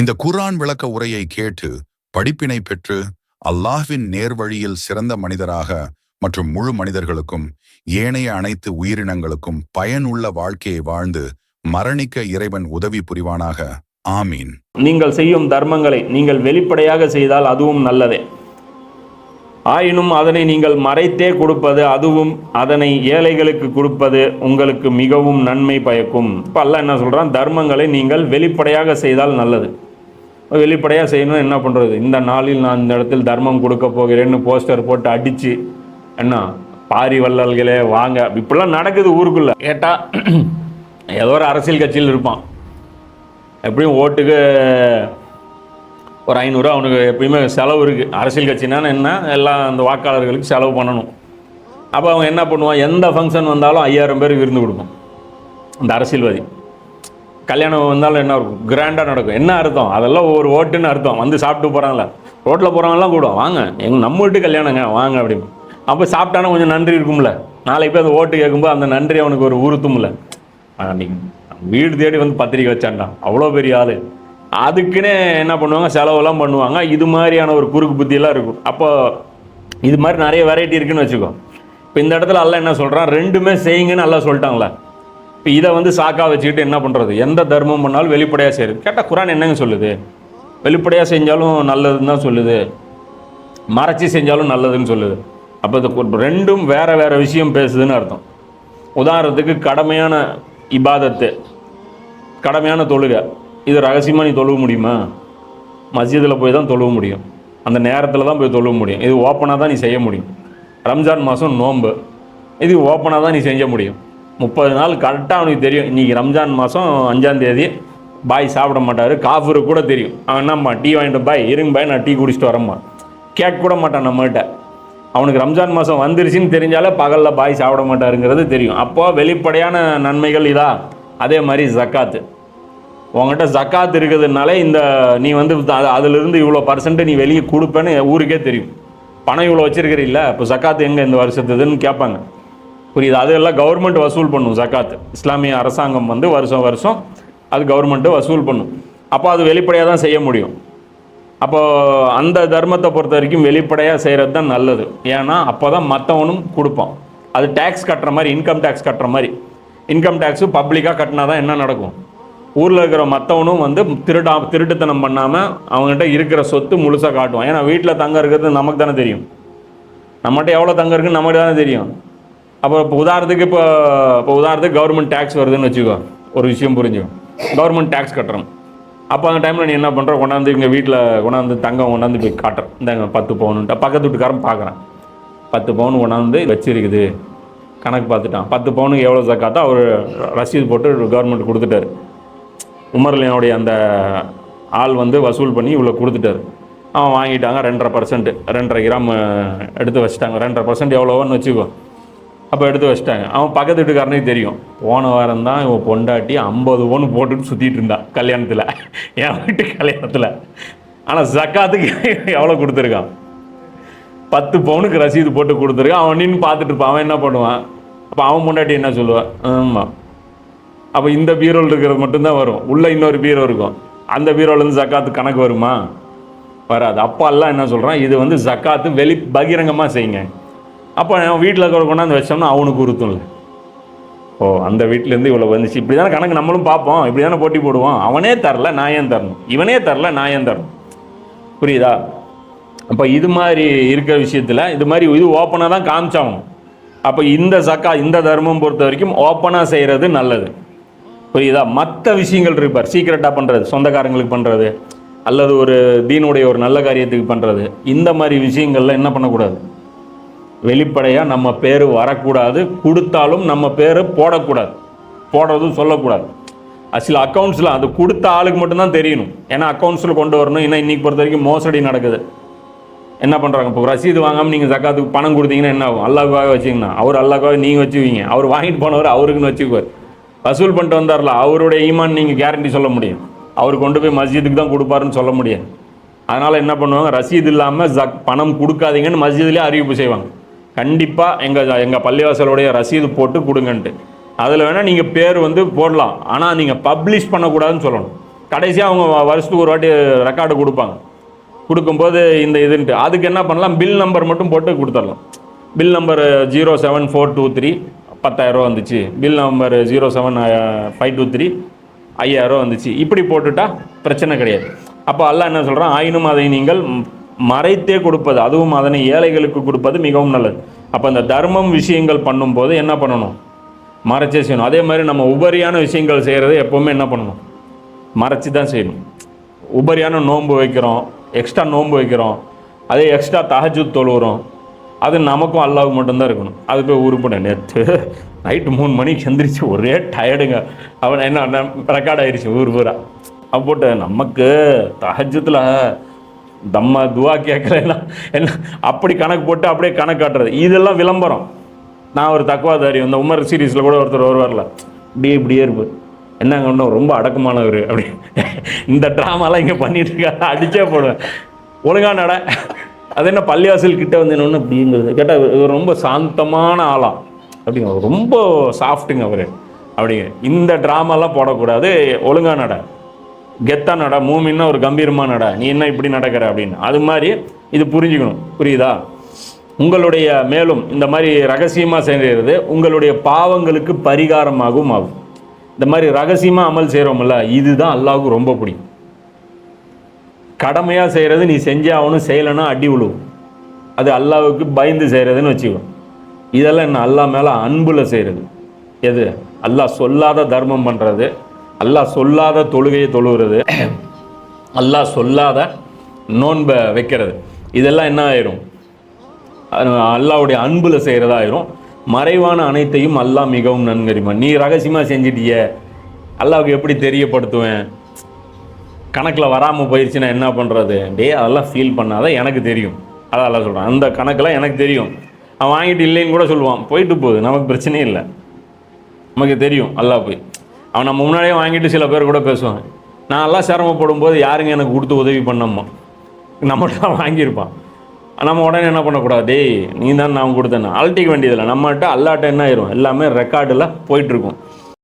இந்த குர்ஆன் விளக்க உரையை கேட்டு படிப்பினை பெற்று அல்லாஹ்வின் நேர்வழியில் சிறந்த மனிதராக மற்றும் முழு மனிதர்களுக்கும் ஏனைய அனைத்து உயிரினங்களுக்கும் பயனுள்ள வாழ்க்கையை வாழ்ந்து மரணிக்க இறைவன் உதவி புரிவானாக. ஆமீன். நீங்கள் செய்யும் தர்மங்களை நீங்கள் வெளிப்படையாக செய்தால் அதுவும் நல்லதே. ஆயினும் அதனை நீங்கள் மறைத்தே கொடுப்பது அதுவும் அதனை ஏழைகளுக்கு கொடுப்பது உங்களுக்கு மிகவும் நன்மை பயக்கும். இப்போ அல்ல என்ன சொல்கிறான் தர்மங்களை நீங்கள் வெளிப்படையாக செய்தால் நல்லது. வெளிப்படையாக செய்யணும் என்ன பண்ணுறது இந்த நாளில் நான் இந்த இடத்தில் தர்மம் கொடுக்க போகிறேன்னு போஸ்டர் போட்டு அடித்து என்ன பாரி வள்ளல்களே வாங்க. இப்படிலாம் நடக்குது ஊருக்குள்ளே. கேட்டால் ஏதோ ஒரு அரசியல் கட்சியில் இருப்பான். எப்படியும் ஓட்டுக்கு ஒரு ஐநூறுரூவா அவனுக்கு எப்பயுமே செலவு இருக்குது அரசியல் கட்சினா என்ன எல்லாம் அந்த வாக்காளர்களுக்கு செலவு பண்ணணும். அப்போ அவன் என்ன பண்ணுவான்? எந்த ஃபங்க்ஷன் வந்தாலும் ஐயாயிரம் பேருக்கு விருந்து கொடுப்பான். அந்த அரசியல்வாதி. கல்யாணம் வந்தாலும் என்ன இருக்கும் கிராண்டாக நடக்கும். என்ன அர்த்தம்? அதெல்லாம் ஒரு ஓட்டுன்னு அர்த்தம். வந்து சாப்பிட்டு போகிறாங்களே ரோட்டில் போகிறவங்களாம் கூட வாங்க எங்கள் நம்ம வீட்டு கல்யாணங்க வாங்க அப்படின்னு. அப்போ சாப்பிட்டானா கொஞ்சம் நன்றி இருக்கும்ல. நாளைக்கு போய் அந்த ஓட்டு கேட்கும்போது அந்த நன்றி அவனுக்கு ஒரு உறுத்தும்ல. அன்னைக்கு வீடு தேடி வந்து பத்திரிக்கை வச்சான்டான் அவ்வளோ பெரிய ஆள். அதுக்குன்னே என்ன பண்ணுவாங்க? செலவெல்லாம் பண்ணுவாங்க. இது மாதிரியான ஒரு குறுக்கு புத்தியெல்லாம் இருக்கும். அப்போ இது மாதிரி நிறைய வெரைட்டி இருக்குன்னு வச்சுக்கோ. இப்போ இந்த இடத்துல எல்லாம் என்ன சொல்கிறான் ரெண்டுமே செய்யுங்கன்னு நல்லா சொல்லிட்டாங்களே இப்போ இதை வந்து சாக்கா வச்சுக்கிட்டு என்ன பண்ணுறது எந்த தர்மம் பண்ணாலும் வெளிப்படையாக செய்யுது கேட்டால் குரான் என்னங்க சொல்லுது? வெளிப்படையாக செஞ்சாலும் நல்லதுன்னு தான் சொல்லுது. மறைச்சி செஞ்சாலும் நல்லதுன்னு சொல்லுது. அப்போ இது ரெண்டும் வேற வேற விஷயம் பேசுதுன்னு அர்த்தம். உதாரணத்துக்கு கடமையான இபாதத்து கடமையான தொழுகை. இது ரகசியமாக நீ தொழுவ முடியுமா? மஸ்ஜிதில் போய் தான் தொழுவ முடியும். அந்த நேரத்தில் தான் போய் தொழுவ முடியும். இது ஓப்பனாக தான் நீ செய்ய முடியும். ரம்ஜான் மாதம் நோன்பு. இது ஓப்பனாக தான் நீ செஞ்ச முடியும். முப்பது நாள் கரெக்டாக அவனுக்கு தெரியும். இன்றைக்கி ரம்ஜான் மாதம் அஞ்சாம் தேதி. பாய் சாப்பிட மாட்டார். காஃபருக்கு கூட தெரியும். அவன் என்னம்மா டீ வாங்கிட்டு பாய் இருங்க பாய் நான் டீ குடிச்சிட்டு வரம்மா. கேட்க கூட மாட்டான் நம்மகிட்ட. அவனுக்கு ரம்ஜான் மாதம் வந்துருச்சுன்னு தெரிஞ்சாலே பகலில் பாய் சாப்பிட மாட்டாருங்கிறது தெரியும். அப்போ வெளிப்படையான நன்மைகள் இதா? அதே மாதிரி ஜக்காத்து. உங்கள்கிட்ட ஜக்காத் இருக்கிறதுனால இந்த நீ வந்து அது- அதிலிருந்து இவ்வளோ பர்சன்ட் நீ வெளியே கொடுப்பேன்னு ஊருக்கே தெரியும். பணம் இவ்வளோ வச்சுருக்கிறீல்ல இப்போ ஜக்காத்து எங்கே இந்த வருஷத்துதுன்னு கேட்பாங்க. புரியுது? அதெல்லாம் கவர்மெண்ட் வசூல் பண்ணும் ஜக்காத் இஸ்லாமிய அரசாங்கம் வந்து வருஷம் வருஷம் அது கவர்மெண்ட்டு வசூல் பண்ணும். அப்போ அது வெளிப்படையாக தான் செய்ய முடியும். அப்போ அந்த தர்மத்தை பொறுத்த வரைக்கும் வெளிப்படையாக செய்கிறது தான் நல்லது. ஏன்னா அப்போ தான் மற்றவனும் கொடுப்பான். அது டேக்ஸ் கட்டுற மாதிரி இன்கம் டேக்ஸ் கட்டுற மாதிரி. இன்கம் டேக்ஸு பப்ளிக்காக கட்டினா தான் என்ன நடக்கும்? ஊரில் இருக்கிற மற்றவனும் வந்து திருடா திருட்டுத்தனம் பண்ணாமல் அவங்ககிட்ட இருக்கிற சொத்து முழுசாக காட்டுவான். ஏன்னா வீட்டில் தங்க இருக்கிறது நமக்கு தானே தெரியும். நம்மகிட்ட எவ்வளோ தங்க இருக்குன்னு நமக்கு தானே தெரியும். அப்போ இப்போ உதாரணத்துக்கு இப்போ இப்போ உதாரணத்துக்கு கவர்மெண்ட் டேக்ஸ் வருதுன்னு வச்சுக்கோ. ஒரு விஷயம் புரிஞ்சுக்கோ. கவர்மெண்ட் டேக்ஸ் கட்டுறோம் அப்போ அந்த டைமில் நீ என்ன பண்ணுற கொண்டாந்து இங்கே வீட்டில் கொண்டாந்து தங்கம் கொண்டாந்து போய் காட்டுறேன் இந்தாங்க பத்து பவுனுன்ட்டு பக்கத்து வீட்டுக்காரன் பார்க்குறேன் பத்து பவுன் கொண்டாந்து வச்சிருக்குது. கணக்கு பார்த்துட்டான். பத்து பவுனுக்கு எவ்வளோ ஜக்காத்தோ அவர் ரசீது போட்டு கவர்மெண்ட் கொடுத்துட்டாரு. உமர்லியனுடைய அந்த ஆள் வந்து வசூல் பண்ணி இவ்வளோ கொடுத்துட்டாரு. அவன் வாங்கிட்டாங்க ரெண்டரை பர்சன்ட் ரெண்டரை கிராம் எடுத்து வச்சுட்டாங்க. ரெண்டரை பர்சன்ட் எவ்வளோன்னு வச்சுக்கோ. அப்போ எடுத்து வச்சிட்டாங்க. அவன் பக்கத்து வீட்டுக்காரனுக்கு தெரியும். போன வாரம் தான் இவன் பொண்டாட்டி ஐம்பது பவுன் போட்டுட்டு சுற்றிட்டு இருந்தான் கல்யாணத்தில். என் வீட்டு கல்யாணத்தில். ஆனால் ஜக்காத்துக்கு எவ்வளோ கொடுத்துருக்கான்? பத்து பவுனுக்கு ரசீது போட்டு கொடுத்துருக்கான். அவன் நின்று பார்த்துட்டு இருப்பான். அவன் என்ன பண்ணுவான்? அப்போ அவன் பொண்டாட்டி என்ன சொல்லுவான் ஆமாம் அப்போ இந்த பீரோல் இருக்கிறது மட்டும்தான் வரும். உள்ளே இன்னொரு பீரோ இருக்கும். அந்த பீரோலேருந்து ஜக்காத்து கணக்கு வருமா? வராது. அப்பா எல்லாம் என்ன சொல்கிறான் இது வந்து ஜக்காத்து வெளி பகிரங்கமாக செய்யுங்க. அப்போ அவன் வீட்டில் கொண்டாந்து வச்சோம்னா அவனுக்கு உறுத்தும்ல. ஓ அந்த வீட்டிலேருந்து இவ்வளோ வந்துச்சு. இப்படி தானே கணக்கு நம்மளும் பார்ப்போம். இப்படி தானே போட்டி போடுவோம். அவனே தரல நான் ஏன் தரணும்? இவனே தரல நான் ஏன் தரணும்? புரியுதா? அப்போ இது மாதிரி இருக்கிற விஷயத்தில் இது மாதிரி இது ஓப்பனாக தான் காமிச்சாகணும். அப்போ இந்த சக்கா இந்த தர்மம் பொறுத்த வரைக்கும் ஓப்பனாக செய்கிறது நல்லது. புரியுதா? மற்ற விஷயங்கள் இருப்பார் சீக்கிரட்டாக பண்ணுறது சொந்தக்காரங்களுக்கு பண்ணுறது அல்லது ஒரு தீனுடைய ஒரு நல்ல காரியத்துக்கு பண்ணுறது இந்த மாதிரி விஷயங்கள்லாம் என்ன பண்ணக்கூடாது? வெளிப்படையாக நம்ம பேர் வரக்கூடாது கொடுத்தாலும் நம்ம பேர் போடக்கூடாது. போடுறதும் சொல்லக்கூடாது. சில அக்கௌண்ட்ஸில் அது கொடுத்த ஆளுக்கு மட்டும்தான் தெரியணும். ஏன்னா அக்கௌண்ட்ஸில் கொண்டு வரணும். ஏன்னா இன்னைக்கு பொறுத்த வரைக்கும் மோசடி நடக்குது. என்ன பண்ணுறாங்க இப்போ ரசீது வாங்காமல் நீங்கள் ஜக்காத்துக்கு பணம் கொடுத்தீங்கன்னா என்ன ஆகும்? அல்லாவுக்காக வச்சிங்கன்னா. அவர் அல்லாவுக்காக நீங்கள் வச்சுக்குவீங்க. அவர் வாங்கிட்டு போனவர் அவருக்குன்னு வச்சுக்குவார். வசூல் பண்ணிட்டு வந்தார்ல அவருடைய ஈமான் நீங்கள் கேரண்டி சொல்ல முடியும். அவர் கொண்டு போய் மஸ்ஜிதுக்கு தான் கொடுப்பாருன்னு சொல்ல முடியாது. அதனால் என்ன பண்ணுவாங்க? ரசீது இல்லாமல் ஜக் பணம் கொடுக்காதீங்கன்னு மஸ்ஜிதுலேயே அறிவிப்பு செய்வாங்க. கண்டிப்பாக எங்கள் எங்கள் பள்ளிவாசலுடைய ரசீது போட்டு கொடுங்கன்ட்டு. அதில் வேணால் நீங்கள் பேர் வந்து போடலாம். ஆனால் நீங்கள் பப்ளிஷ் பண்ணக்கூடாதுன்னு சொல்லணும். கடைசியாக அவங்க வருஷத்துக்கு ஒரு வாட்டி ரெக்கார்டு கொடுப்பாங்க. கொடுக்கும்போது இந்த இதுன்ட்டு. அதுக்கு என்ன பண்ணலாம்? பில் நம்பர் மட்டும் போட்டு கொடுத்துடலாம். Bill number zero seven four two three பத்தாயிரரூவா வந்துச்சு. Bill number zero seven five two three ஐயாயிரம் வந்துச்சு. இப்படி போட்டுட்டா பிரச்சனை கிடையாது. அப்போ எல்லாம் என்ன சொல்கிறான் ஆயினும் அதை நீங்கள் மறைத்தே கொடுப்பது அதுவும் அதனை ஏழைகளுக்கு கொடுப்பது மிகவும் நல்லது. அப்போ இந்த தர்மம் விஷயங்கள் பண்ணும்போது என்ன பண்ணணும்? மறைச்சே செய்யணும். அதே மாதிரி நம்ம உபரியான விஷயங்கள் செய்கிறது எப்போவுமே என்ன பண்ணணும்? மறைச்சி தான் செய்யணும். உபரியான நோன்பு வைக்கிறோம் எக்ஸ்ட்ரா நோன்பு வைக்கிறோம் அதே எக்ஸ்ட்ரா தகஜு தொழுகிறோம். அது நமக்கும் அல்லாவுக்கு மட்டும்தான் இருக்கணும். அது போய் உருப்பட நேற்று நைட்டு மூணு மணிக்கு எந்திரிச்சு ஒரே டயர்டுங்க அவன் என்ன ரெக்கார்ட் ஆயிடுச்சு ஊர் பூரா. அப்போ போட்டு நமக்கு தஹஜத்தில் தம்ம துவா கேட்கலன்னா என்ன? அப்படி கணக்கு போட்டு அப்படியே கணக்கு காட்டுறது. இதெல்லாம் விளம்பரம். நான் ஒரு தக்குவாதாரி இந்த உமர் சீரீஸில் கூட ஒருத்தர் வருவார்ல. இப்படியே இப்படியே இருப்பார். என்னங்க ஒன்றும் ரொம்ப அடக்கமானவர் அப்படி. இந்த ட்ராமாலாம் இங்கே பண்ணிட்டு இருக்காரு அடிச்சே போடுவேன். ஒழுங்கா நட. அது என்ன பள்ளிவாசல் கிட்டே வந்து இன்னொன்று அப்படிங்கிறது. கேட்டால் இவர் ரொம்ப சாந்தமான ஆளாம் அப்படிங்க ரொம்ப சாஃப்ட்டுங்க அவர். அப்படிங்க. இந்த ட்ராமாலாம் போடக்கூடாது. ஒழுங்கா நட. கெத்தா நட மூமின்னா ஒரு கம்பீரமாக நட. நீ என்ன இப்படி நடக்கிற அப்படின்னு. அது மாதிரி இது புரிஞ்சுக்கணும். புரியுதா? உங்களுடைய மேலும் இந்த மாதிரி ரகசியமாக செய்கிறது உங்களுடைய பாவங்களுக்கு பரிகாரமாகவும் ஆகும். இந்த மாதிரி ரகசியமாக அமல் செய்கிறோம்ல இதுதான் அல்லாவுக்கு ரொம்ப பிடிக்கும். கடமையாக செய்கிறது நீ செஞ்சே ஆகணும் செய்யலைன்னா அடி விழுவும் அது அல்லாவுக்கு பயந்து செய்கிறதுன்னு வச்சுக்கோ இதெல்லாம் என்ன அல்லாஹ் மேலே அன்பில் செய்கிறது எது? அல்லாஹ் சொல்லாத தர்மம் பண்ணுறது அல்லாஹ் சொல்லாத தொழுகையை தொழுகிறது. அல்லாஹ் சொல்லாத நோன்பை வைக்கிறது. இதெல்லாம் என்ன ஆயிரும்? அல்லாவுடைய அல்லாஹ்வுடைய செய்கிறதா ஆயிரும். மறைவான அனைத்தையும் அல்லாஹ் மிகவும் நன்கறிமான் நீ ரகசியமாக செஞ்சிட்டிய. அல்லாவுக்கு எப்படி தெரியப்படுத்துவேன்? கணக்கில் வராமல் போயிடுச்சுன்னா என்ன பண்ணுறது டே அதெல்லாம் ஃபீல் பண்ணாத எனக்கு தெரியும். அதான் அல்லாஹ் சொல்கிறான் அந்த கணக்கெல்லாம் எனக்கு தெரியும். அவன் வாங்கிட்டு இல்லைன்னு கூட சொல்லுவான். போயிட்டு போகுது. நமக்கு பிரச்சனையே இல்லை. நமக்கு தெரியும். அல்லாஹ் போய். அவன் நம்ம முன்னாடியே வாங்கிட்டு சில பேர் கூட பேசுவாங்க. நான் எல்லாம் சிரமப்படும் போது யாருங்க எனக்கு கொடுத்து உதவி பண்ணம்மா நம்மகிட்ட வாங்கியிருப்பான். நம்ம உடனே என்ன பண்ணக்கூடாது? டேய் நீ தான் நான் கொடுத்தேன் அழட்டிக்க வேண்டியதில்லை. நம்மகிட்ட அல்லாட்ட என்ன ஆயிரும்? எல்லாமே ரெக்கார்டில் போயிட்டுருக்கும்